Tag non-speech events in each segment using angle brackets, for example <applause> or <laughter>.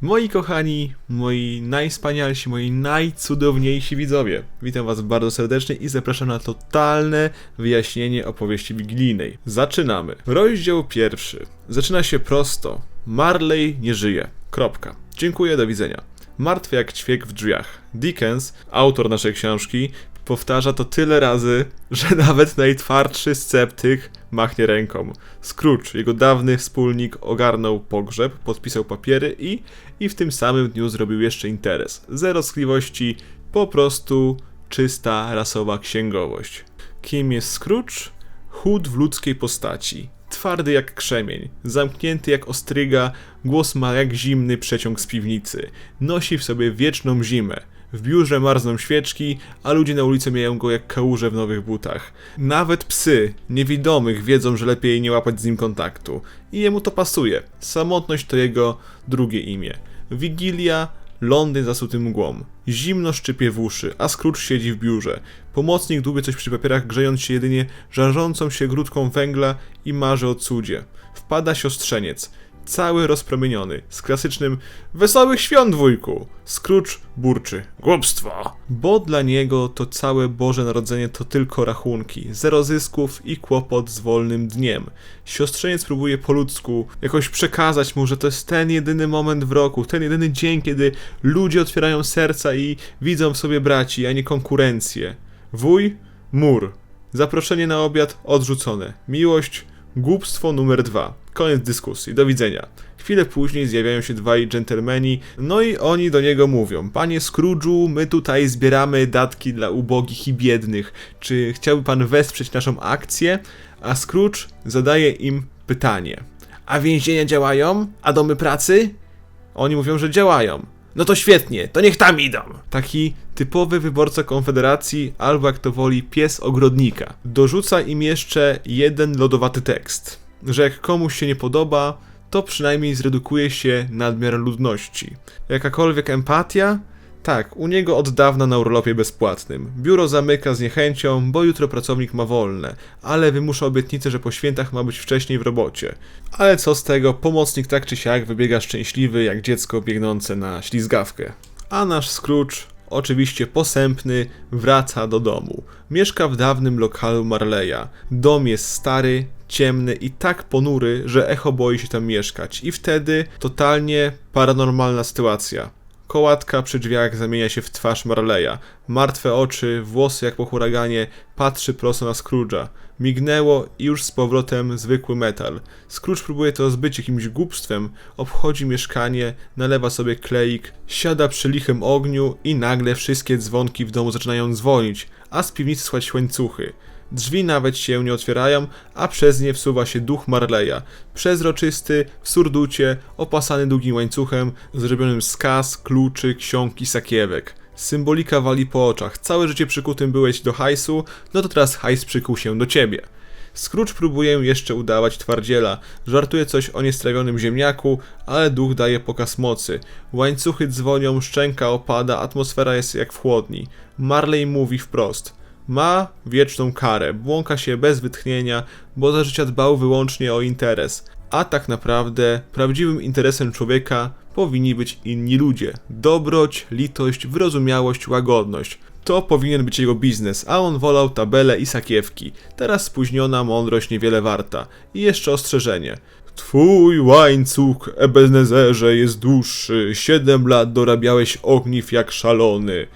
Moi kochani, moi najspanialsi, moi najcudowniejsi widzowie, witam was bardzo serdecznie i zapraszam na totalne wyjaśnienie opowieści wigilijnej. Zaczynamy. Rozdział pierwszy. Zaczyna się prosto. Marley nie żyje. Kropka. Dziękuję, do widzenia. Martwy jak ćwiek w drzwiach. Dickens, autor naszej książki, powtarza to tyle razy, że nawet najtwardszy sceptyk machnie ręką. Scrooge, jego dawny wspólnik, ogarnął pogrzeb, podpisał papiery i, i w tym samym dniu zrobił jeszcze interes. Zero skliwości, po prostu czysta rasowa księgowość. Kim jest Scrooge? Chód w ludzkiej postaci. Twardy jak krzemień, zamknięty jak ostryga, głos ma jak zimny przeciąg z piwnicy. Nosi w sobie wieczną zimę. W biurze marzną świeczki, a ludzie na ulicy mijają go jak kałuże w nowych butach. Nawet psy, niewidomych, wiedzą, że lepiej nie łapać z nim kontaktu. I jemu to pasuje. Samotność to jego drugie imię. Wigilia, Londyn zasuty mgłą. Zimno szczypie w uszy, a Scrooge siedzi w biurze. Pomocnik dłubie coś przy papierach, grzejąc się jedynie żarzącą się grudką węgla i marzy o cudzie. Wpada siostrzeniec cały rozpromieniony, z klasycznym Wesołych świąt, wujku! Scrooge burczy. Głupstwo! Bo dla niego to całe Boże Narodzenie to tylko rachunki, zero zysków i kłopot z wolnym dniem. Siostrzeniec próbuje po ludzku jakoś przekazać mu, że to jest ten jedyny moment w roku, ten jedyny dzień, kiedy ludzie otwierają serca i widzą w sobie braci, a nie konkurencję. Wuj? Mur. Zaproszenie na obiad odrzucone. Miłość? Głupstwo numer dwa. Koniec dyskusji, do widzenia. Chwilę później zjawiają się dwaj dżentelmeni, no i oni do niego mówią: Panie Scrooge'u, my tutaj zbieramy datki dla ubogich i biednych. Czy chciałby pan wesprzeć naszą akcję? A Scrooge zadaje im pytanie: A więzienia działają? A domy pracy? Oni mówią, że działają. No to świetnie, to niech tam idą. Taki typowy wyborca Konfederacji, albo jak to woli, pies ogrodnika. Dorzuca im jeszcze jeden lodowaty tekst, że jak komuś się nie podoba, to przynajmniej zredukuje się nadmiar ludności. Jakakolwiek empatia? Tak, u niego od dawna na urlopie bezpłatnym. Biuro zamyka z niechęcią, bo jutro pracownik ma wolne, ale wymusza obietnicę, że po świętach ma być wcześniej w robocie. Ale co z tego, pomocnik tak czy siak wybiega szczęśliwy jak dziecko biegnące na ślizgawkę. A nasz Scrooge, oczywiście posępny, wraca do domu. Mieszka w dawnym lokalu Marleya. Dom jest stary, ciemny i tak ponury, że echo boi się tam mieszkać. I wtedy totalnie paranormalna sytuacja. Kołatka przy drzwiach zamienia się w twarz Marleya. Martwe oczy, włosy jak po huraganie, patrzy prosto na Scrooge'a. Mignęło i już z powrotem zwykły metal. Scrooge próbuje to zbyć jakimś głupstwem, obchodzi mieszkanie, nalewa sobie kleik, siada przy lichym ogniu i nagle wszystkie dzwonki w domu zaczynają dzwonić, a z piwnicy słychać łańcuchy. Drzwi nawet się nie otwierają, a przez nie wsuwa się duch Marleya. Przezroczysty, w surducie, opasany długim łańcuchem, zrobionym z kas, kluczy, ksiąg i sakiewek. Symbolika wali po oczach. Całe życie przykutym byłeś do hajsu, no to teraz hajs przykuł się do ciebie. Scrooge próbuje jeszcze udawać twardziela, żartuje coś o niestrawionym ziemniaku, ale duch daje pokaz mocy. Łańcuchy dzwonią, szczęka opada, atmosfera jest jak w chłodni. Marley mówi wprost – ma wieczną karę, błąka się bez wytchnienia, bo za życia dbał wyłącznie o interes. A tak naprawdę prawdziwym interesem człowieka powinni być inni ludzie. Dobroć, litość, wyrozumiałość, łagodność. To powinien być jego biznes, a on wolał tabele i sakiewki. Teraz spóźniona mądrość niewiele warta. I jeszcze ostrzeżenie. Twój łańcuch, Ebenezerze, jest dłuższy. Siedem lat dorabiałeś ogniw jak szalony.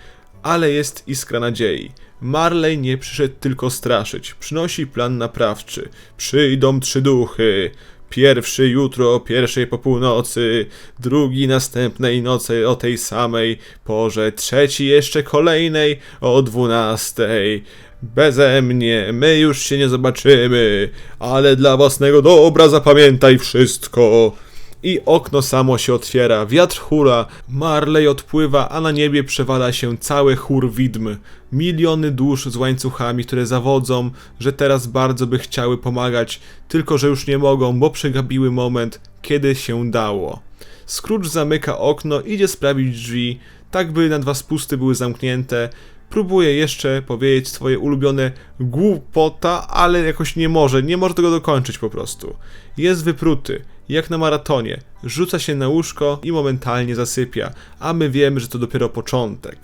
Ale jest iskra nadziei. Marley nie przyszedł tylko straszyć, przynosi plan naprawczy. Przyjdą trzy duchy. Pierwszy jutro o pierwszej po północy, drugi następnej nocy o tej samej porze, trzeci jeszcze kolejnej o dwunastej. Beze mnie my już się nie zobaczymy, ale dla własnego dobra zapamiętaj wszystko i okno samo się otwiera, wiatr hula, Marley odpływa, a na niebie przewala się cały chór widm. Miliony dusz z łańcuchami, które zawodzą, że teraz bardzo by chciały pomagać, tylko że już nie mogą, bo przegapiły moment, kiedy się dało. Scrooge zamyka okno, idzie sprawić drzwi, tak by na dwa spusty były zamknięte. Próbuje jeszcze powiedzieć swoje ulubione głupota, ale jakoś nie może, nie może tego dokończyć po prostu. Jest wypruty, Jak na maratonie, rzuca się na łóżko i momentalnie zasypia, a my wiemy, że to dopiero początek.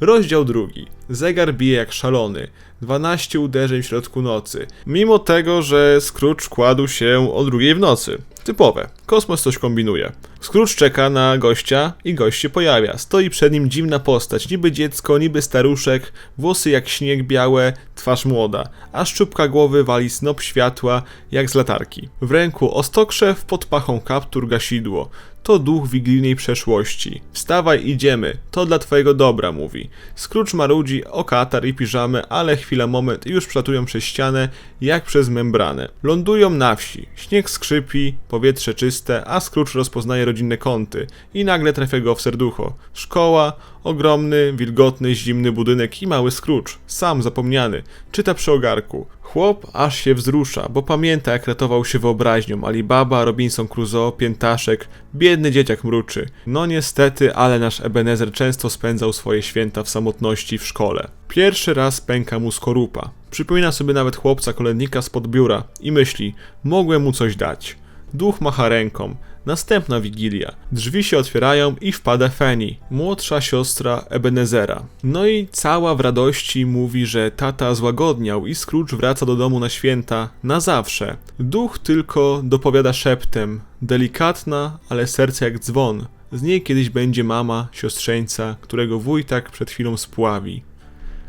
Rozdział drugi. Zegar bije jak szalony. 12 uderzeń w środku nocy. Mimo tego, że Scrooge kładł się o drugiej w nocy. Typowe. Kosmos coś kombinuje. Scrooge czeka na gościa i gość się pojawia. Stoi przed nim dziwna postać, niby dziecko, niby staruszek, włosy jak śnieg białe, twarz młoda, a szczupka głowy wali snop światła jak z latarki. W ręku ostokrzew, pod pachą kaptur gasidło. To duch wigilijnej przeszłości. Wstawaj, idziemy. To dla twojego dobra, mówi. Scrooge marudzi o katar i piżamy, ale chwila, moment i już przelatują przez ścianę, jak przez membranę. Lądują na wsi. Śnieg skrzypi, powietrze czyste, a Scrooge rozpoznaje rodzinne kąty. I nagle trafia go w serducho. Szkoła, ogromny, wilgotny, zimny budynek i mały Scrooge, sam zapomniany, czyta przy ogarku. Chłop aż się wzrusza, bo pamięta jak ratował się wyobraźnią. Alibaba, Robinson Crusoe, Piętaszek, biedny dzieciak mruczy. No niestety, ale nasz Ebenezer często spędzał swoje święta w samotności w szkole. Pierwszy raz pęka mu skorupa. Przypomina sobie nawet chłopca kolędnika spod biura i myśli, mogłem mu coś dać. Duch macha ręką. Następna wigilia. Drzwi się otwierają i wpada Feni, młodsza siostra Ebenezera. No i cała w radości mówi, że tata złagodniał i Scrooge wraca do domu na święta na zawsze. Duch tylko dopowiada szeptem, delikatna, ale serce jak dzwon. Z niej kiedyś będzie mama, siostrzeńca, którego wuj tak przed chwilą spławi.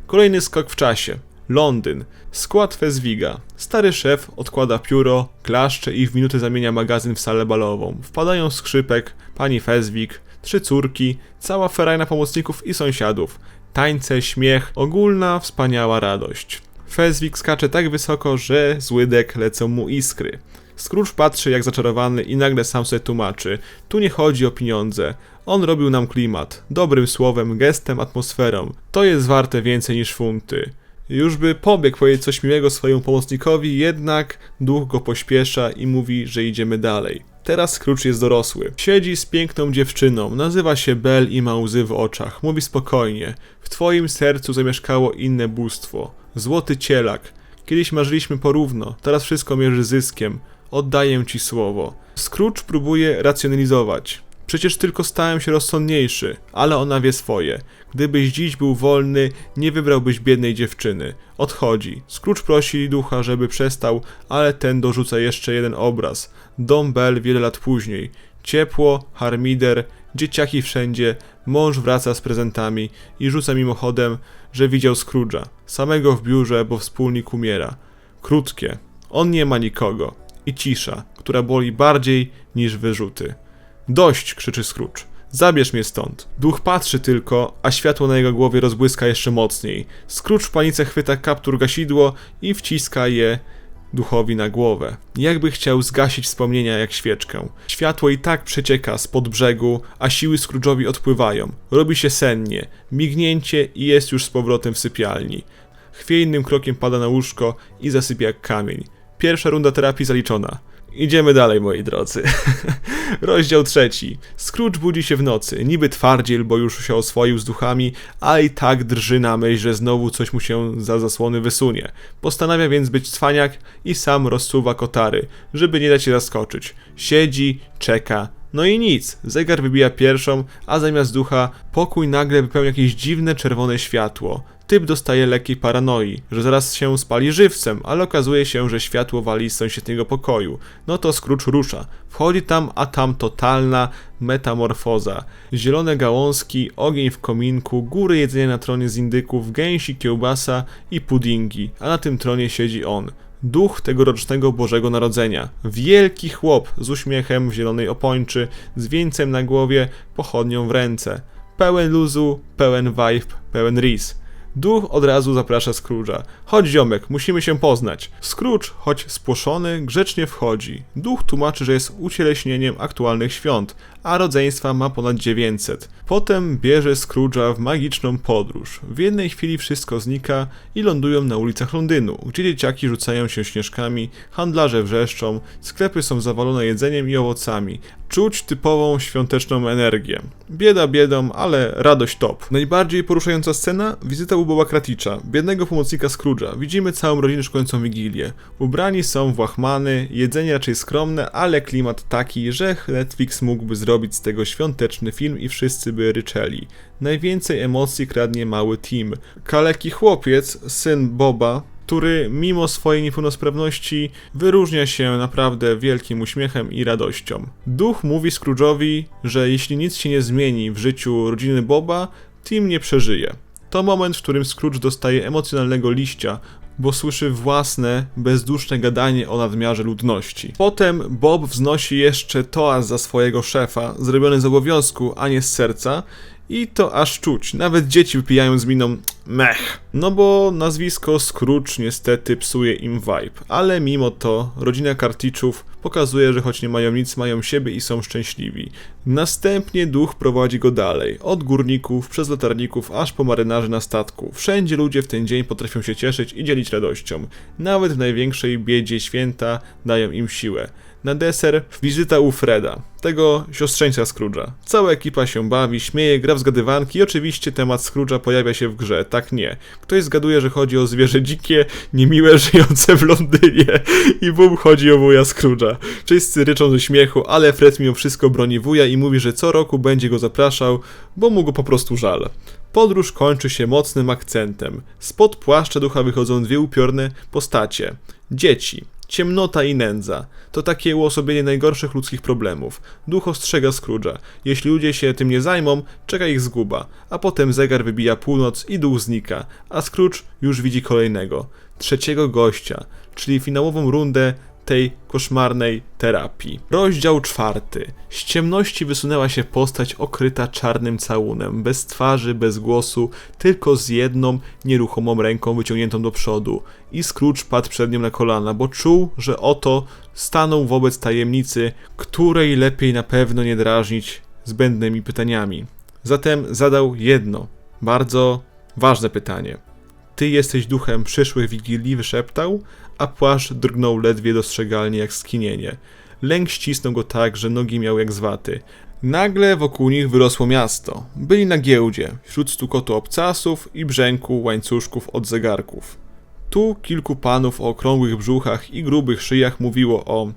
Kolejny skok w czasie. Londyn. Skład Fezwiga. Stary szef odkłada pióro, klaszcze i w minuty zamienia magazyn w salę balową. Wpadają skrzypek, pani Fezwig, trzy córki, cała ferajna pomocników i sąsiadów. Tańce, śmiech, ogólna, wspaniała radość. Fezwig skacze tak wysoko, że z łydek lecą mu iskry. Scrooge patrzy jak zaczarowany i nagle sam sobie tłumaczy. Tu nie chodzi o pieniądze. On robił nam klimat. Dobrym słowem, gestem, atmosferą. To jest warte więcej niż funty. Już by pobiegł powiedzieć coś miłego swojemu pomocnikowi, jednak duch go pośpiesza i mówi, że idziemy dalej. Teraz Scrooge jest dorosły. Siedzi z piękną dziewczyną, nazywa się Bell i ma łzy w oczach. Mówi spokojnie. W twoim sercu zamieszkało inne bóstwo. Złoty cielak. Kiedyś marzyliśmy porówno, teraz wszystko mierzy zyskiem. Oddaję ci słowo. Scrooge próbuje racjonalizować. Przecież tylko stałem się rozsądniejszy, ale ona wie swoje. Gdybyś dziś był wolny, nie wybrałbyś biednej dziewczyny. Odchodzi. Scrooge prosi ducha, żeby przestał, ale ten dorzuca jeszcze jeden obraz. Dom Bell wiele lat później. Ciepło, harmider, dzieciaki wszędzie, mąż wraca z prezentami i rzuca mimochodem, że widział Scrooge'a. Samego w biurze, bo wspólnik umiera. Krótkie. On nie ma nikogo. I cisza, która boli bardziej niż wyrzuty. Dość, krzyczy Scrooge. Zabierz mnie stąd. Duch patrzy tylko, a światło na jego głowie rozbłyska jeszcze mocniej. Scrooge w panice chwyta kaptur gasidło i wciska je duchowi na głowę. Jakby chciał zgasić wspomnienia jak świeczkę. Światło i tak przecieka spod brzegu, a siły Scrooge'owi odpływają. Robi się sennie. Mignięcie i jest już z powrotem w sypialni. Chwiejnym krokiem pada na łóżko i zasypia jak kamień. Pierwsza runda terapii zaliczona. Idziemy dalej, moi drodzy. <laughs> Rozdział trzeci. Scrooge budzi się w nocy, niby twardziel, bo już się oswoił z duchami, a i tak drży na myśl, że znowu coś mu się za zasłony wysunie. Postanawia więc być cwaniak i sam rozsuwa kotary, żeby nie dać się zaskoczyć. Siedzi, czeka, no i nic, zegar wybija pierwszą, a zamiast ducha pokój nagle wypełnia jakieś dziwne czerwone światło. Typ dostaje lekkiej paranoi, że zaraz się spali żywcem, ale okazuje się, że światło wali z sąsiedniego pokoju. No to Scrooge rusza. Wchodzi tam, a tam totalna metamorfoza. Zielone gałązki, ogień w kominku, góry jedzenia na tronie z indyków, gęsi, kiełbasa i puddingi, a na tym tronie siedzi on. Duch tegorocznego Bożego Narodzenia. Wielki chłop z uśmiechem w zielonej opończy, z wieńcem na głowie, pochodnią w ręce. Pełen luzu, pełen vibe, pełen ris. Duch od razu zaprasza Scrooge'a. Chodź ziomek, musimy się poznać. Scrooge, choć spłoszony, grzecznie wchodzi. Duch tłumaczy, że jest ucieleśnieniem aktualnych świąt, a rodzeństwa ma ponad 900. Potem bierze Scrooge'a w magiczną podróż. W jednej chwili wszystko znika i lądują na ulicach Londynu, gdzie dzieciaki rzucają się śnieżkami, handlarze wrzeszczą, sklepy są zawalone jedzeniem i owocami, Czuć typową świąteczną energię. Bieda biedą, ale radość top. Najbardziej poruszająca scena? Wizyta u Boba Kraticza, biednego pomocnika Scrooge'a. Widzimy całą rodzinę szkolącą Wigilię. Ubrani są w łachmany, jedzenie raczej skromne, ale klimat taki, że Netflix mógłby zrobić z tego świąteczny film i wszyscy by ryczeli. Najwięcej emocji kradnie mały Tim. Kaleki chłopiec, syn Boba, który mimo swojej niepełnosprawności wyróżnia się naprawdę wielkim uśmiechem i radością. Duch mówi Scrooge'owi, że jeśli nic się nie zmieni w życiu rodziny Boba, Tim nie przeżyje. To moment, w którym Scrooge dostaje emocjonalnego liścia, bo słyszy własne, bezduszne gadanie o nadmiarze ludności. Potem Bob wznosi jeszcze toast za swojego szefa, zrobiony z obowiązku, a nie z serca, i to aż czuć. Nawet dzieci wypijają z miną mech. No bo nazwisko Scrooge niestety psuje im vibe. Ale mimo to rodzina Karticzów pokazuje, że choć nie mają nic, mają siebie i są szczęśliwi. Następnie duch prowadzi go dalej. Od górników, przez latarników, aż po marynarzy na statku. Wszędzie ludzie w ten dzień potrafią się cieszyć i dzielić radością. Nawet w największej biedzie święta dają im siłę. Na deser wizyta u Freda, tego siostrzeńca Scrooge'a. Cała ekipa się bawi, śmieje, gra w zgadywanki i oczywiście temat Scrooge'a pojawia się w grze. Tak nie. Ktoś zgaduje, że chodzi o zwierzę dzikie, niemiłe, <laughs> żyjące w Londynie i bum chodzi o wuja Scrooge'a. Wszyscy ryczą ze śmiechu, ale Fred mimo wszystko broni wuja i mówi, że co roku będzie go zapraszał, bo mu go po prostu żal. Podróż kończy się mocnym akcentem. Spod płaszcza ducha wychodzą dwie upiorne postacie. Dzieci. Ciemnota i nędza to takie uosobienie najgorszych ludzkich problemów. Duch ostrzega Scrooge'a. Jeśli ludzie się tym nie zajmą, czeka ich zguba. A potem zegar wybija północ i duch znika, a Scrooge już widzi kolejnego, trzeciego gościa, czyli finałową rundę tej koszmarnej terapii. Rozdział czwarty. Z ciemności wysunęła się postać okryta czarnym całunem, bez twarzy, bez głosu, tylko z jedną nieruchomą ręką wyciągniętą do przodu. I Scrooge padł przed nią na kolana, bo czuł, że oto stanął wobec tajemnicy, której lepiej na pewno nie drażnić zbędnymi pytaniami. Zatem zadał jedno, bardzo ważne pytanie. Ty jesteś duchem przyszłych wigilii, wyszeptał, a płaszcz drgnął ledwie dostrzegalnie jak skinienie. Lęk ścisnął go tak, że nogi miał jak z waty. Nagle wokół nich wyrosło miasto. Byli na giełdzie, wśród stukotu obcasów i brzęku łańcuszków od zegarków. Tu kilku panów o okrągłych brzuchach i grubych szyjach mówiło o...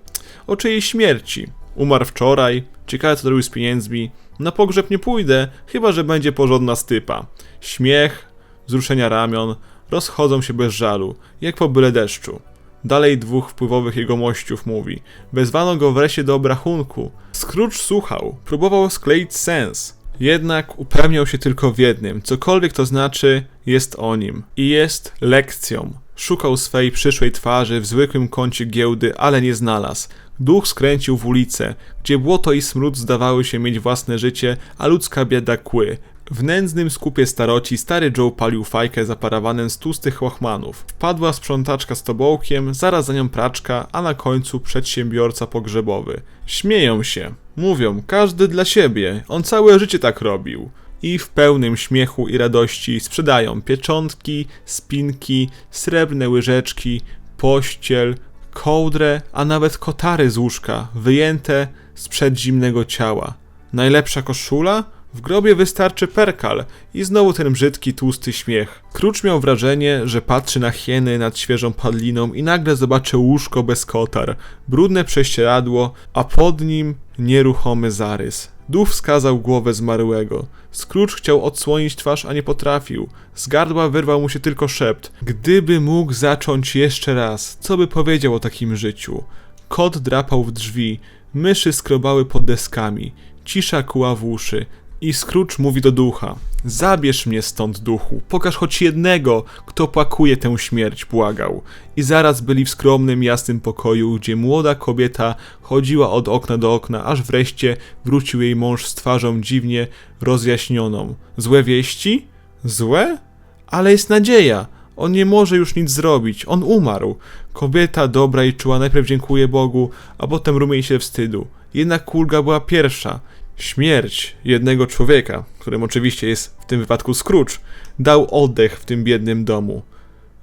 o czyjej śmierci. Umarł wczoraj, ciekawe co zrobił z pieniędzmi. Na pogrzeb nie pójdę, chyba że będzie porządna stypa. Śmiech, wzruszenia ramion, rozchodzą się bez żalu, jak po byle deszczu. Dalej dwóch wpływowych jegomościów mówi. Wezwano go wreszcie do obrachunku. Scrooge słuchał, próbował skleić sens. Jednak upewniał się tylko w jednym, cokolwiek to znaczy, jest o nim. I jest lekcją. Szukał swej przyszłej twarzy w zwykłym kącie giełdy, ale nie znalazł. Duch skręcił w ulicę, gdzie błoto i smród zdawały się mieć własne życie, a ludzka bieda kły. W nędznym skupie staroci stary Joe palił fajkę za parawanem z tłustych łachmanów. Wpadła sprzątaczka z tobołkiem, zaraz za nią praczka, a na końcu przedsiębiorca pogrzebowy. Śmieją się. Mówią, każdy dla siebie. On całe życie tak robił. I w pełnym śmiechu i radości sprzedają pieczątki, spinki, srebrne łyżeczki, pościel, kołdrę, a nawet kotary z łóżka, wyjęte z przedzimnego ciała. Najlepsza koszula? W grobie wystarczy perkal i znowu ten brzydki, tłusty śmiech. Krucz miał wrażenie, że patrzy na hieny nad świeżą padliną i nagle zobaczy łóżko bez kotar, brudne prześcieradło, a pod nim nieruchomy zarys. Duch wskazał głowę zmarłego. Scrooge chciał odsłonić twarz, a nie potrafił. Z gardła wyrwał mu się tylko szept. Gdyby mógł zacząć jeszcze raz, co by powiedział o takim życiu? Kot drapał w drzwi, myszy skrobały pod deskami, cisza kuła w uszy. I Scrooge mówi do ducha: Zabierz mnie stąd, duchu, pokaż choć jednego, kto pakuje tę śmierć, błagał. I zaraz byli w skromnym, jasnym pokoju, gdzie młoda kobieta chodziła od okna do okna, aż wreszcie wrócił jej mąż z twarzą dziwnie rozjaśnioną. Złe wieści? Złe? Ale jest nadzieja. On nie może już nic zrobić. On umarł. Kobieta dobra i czuła najpierw dziękuję Bogu, a potem rumieni się wstydu. Jednak kulga była pierwsza. Śmierć jednego człowieka, którym oczywiście jest w tym wypadku Scrooge, dał oddech w tym biednym domu.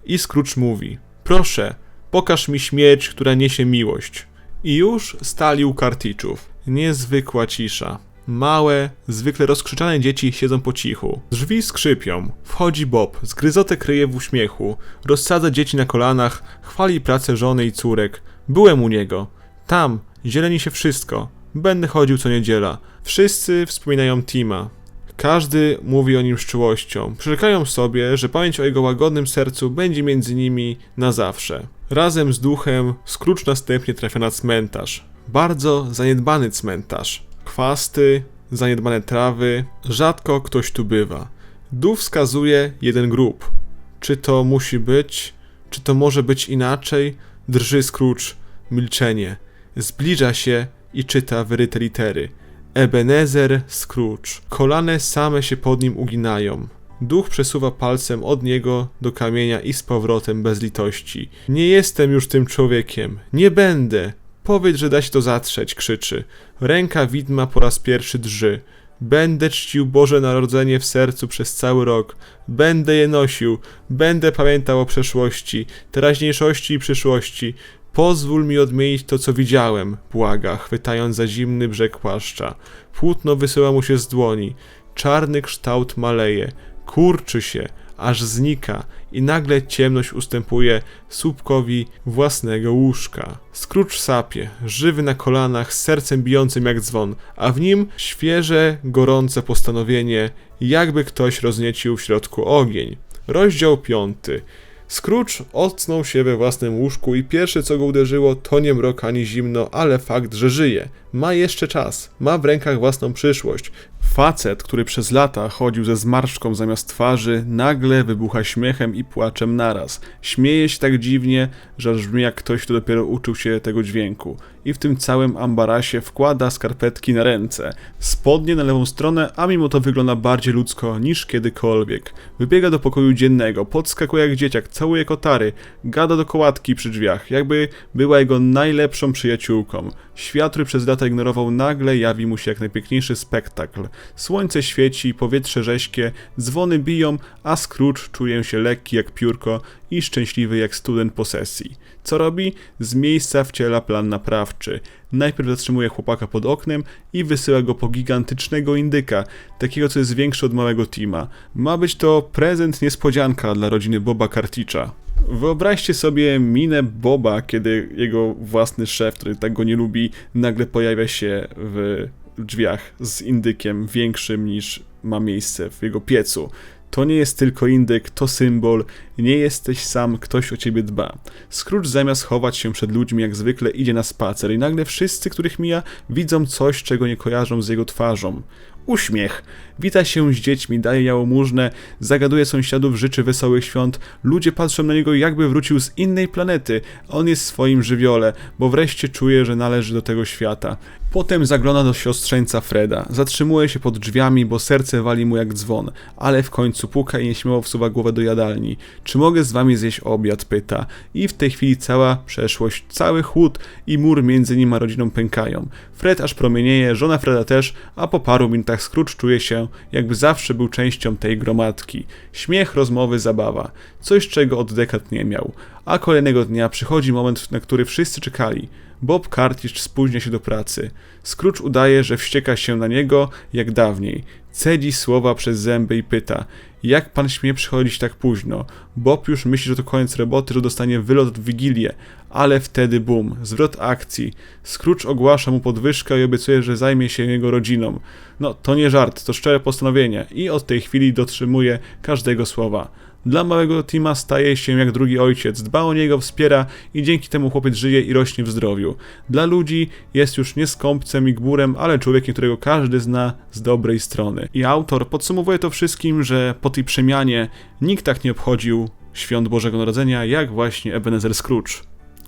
I Scrooge mówi: Proszę, pokaż mi śmierć, która niesie miłość. I już stali u karticzów. niezwykła cisza. Małe, zwykle rozkrzyczane dzieci siedzą po cichu. Drzwi skrzypią. Wchodzi Bob, zgryzotę kryje w uśmiechu. Rozsadza dzieci na kolanach, chwali pracę żony i córek. Byłem u niego. Tam, zieleni się wszystko. Będę chodził co niedziela. Wszyscy wspominają Tima. Każdy mówi o nim z czułością. Przyrzekają sobie, że pamięć o jego łagodnym sercu będzie między nimi na zawsze. Razem z duchem Scrooge następnie trafia na cmentarz. Bardzo zaniedbany cmentarz. Chwasty, zaniedbane trawy, rzadko ktoś tu bywa. Duch wskazuje jeden grób. Czy to musi być? Czy to może być inaczej? Drży Scrooge. Milczenie. Zbliża się i czyta wyryte litery. Ebenezer Scrooge. Kolane same się pod nim uginają. Duch przesuwa palcem od niego do kamienia i z powrotem bez litości. Nie jestem już tym człowiekiem. Nie będę. Powiedz, że da się to zatrzeć, krzyczy. Ręka widma po raz pierwszy drży. Będę czcił Boże Narodzenie w sercu przez cały rok. Będę je nosił. Będę pamiętał o przeszłości, teraźniejszości i przyszłości. Pozwól mi odmienić to, co widziałem, błaga, chwytając za zimny brzeg płaszcza. Płótno wysyła mu się z dłoni. Czarny kształt maleje. Kurczy się, aż znika i nagle ciemność ustępuje słupkowi własnego łóżka. Scrooge sapie, żywy na kolanach, z sercem bijącym jak dzwon, a w nim świeże, gorące postanowienie, jakby ktoś rozniecił w środku ogień. Rozdział piąty. Scrooge ocnął się we własnym łóżku i pierwsze co go uderzyło to nie mrok ani zimno, ale fakt, że żyje. Ma jeszcze czas, ma w rękach własną przyszłość. Facet, który przez lata chodził ze zmarszczką zamiast twarzy, nagle wybucha śmiechem i płaczem naraz. Śmieje się tak dziwnie, że aż brzmi jak ktoś, kto dopiero uczył się tego dźwięku. I w tym całym ambarasie wkłada skarpetki na ręce. Spodnie na lewą stronę, a mimo to wygląda bardziej ludzko niż kiedykolwiek. Wybiega do pokoju dziennego, podskakuje jak dzieciak, całuje kotary, gada do kołatki przy drzwiach, jakby była jego najlepszą przyjaciółką. Świat, który przez lata ignorował, nagle jawi mu się jak najpiękniejszy spektakl. Słońce świeci, powietrze rześkie, dzwony biją, a Scrooge czuje się lekki jak piórko i szczęśliwy jak student posesji. Co robi? Z miejsca wciela plan naprawczy. Najpierw zatrzymuje chłopaka pod oknem i wysyła go po gigantycznego indyka, takiego co jest większy od małego Tima. Ma być to prezent niespodzianka dla rodziny Boba Karticza. Wyobraźcie sobie minę Boba, kiedy jego własny szef, który tak go nie lubi, nagle pojawia się w drzwiach z indykiem większym niż ma miejsce w jego piecu. To nie jest tylko indyk, to symbol. Nie jesteś sam, ktoś o ciebie dba. Scrooge zamiast chować się przed ludźmi, jak zwykle idzie na spacer i nagle wszyscy, których mija, widzą coś, czego nie kojarzą z jego twarzą. Uśmiech. Wita się z dziećmi, daje jałmużnę, zagaduje sąsiadów, życzy wesołych świąt. Ludzie patrzą na niego, jakby wrócił z innej planety. On jest w swoim żywiole, bo wreszcie czuje, że należy do tego świata. Potem zagląda do siostrzeńca Freda. Zatrzymuje się pod drzwiami, bo serce wali mu jak dzwon, ale w końcu puka i nieśmiało wsuwa głowę do jadalni. Czy mogę z wami zjeść obiad? pyta. I w tej chwili cała przeszłość, cały chłód i mur między nim a rodziną pękają. Fred aż promienieje, żona Freda też, a po paru minutach Scrooge czuje się, jakby zawsze był częścią tej gromadki. Śmiech, rozmowy, zabawa. Coś, czego od dekad nie miał. A kolejnego dnia przychodzi moment, na który wszyscy czekali. Bob Cartridge spóźnia się do pracy. Scrooge udaje, że wścieka się na niego jak dawniej. Cedzi słowa przez zęby i pyta: Jak pan śmie przychodzić tak późno? Bob już myśli, że to koniec roboty, że dostanie wylot w wigilię. Ale wtedy bum, zwrot akcji. Scrooge ogłasza mu podwyżkę i obiecuje, że zajmie się jego rodziną. No, to nie żart, to szczere postanowienie i od tej chwili dotrzymuje każdego słowa. Dla małego Tima staje się jak drugi ojciec, dba o niego, wspiera i dzięki temu chłopiec żyje i rośnie w zdrowiu. Dla ludzi jest już nie skąpcem i gburem, ale człowiekiem, którego każdy zna z dobrej strony. I autor podsumowuje to wszystkim, że po tej przemianie nikt tak nie obchodził świąt Bożego Narodzenia jak właśnie Ebenezer Scrooge.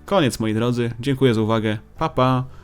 Koniec moi drodzy, dziękuję za uwagę, pa pa!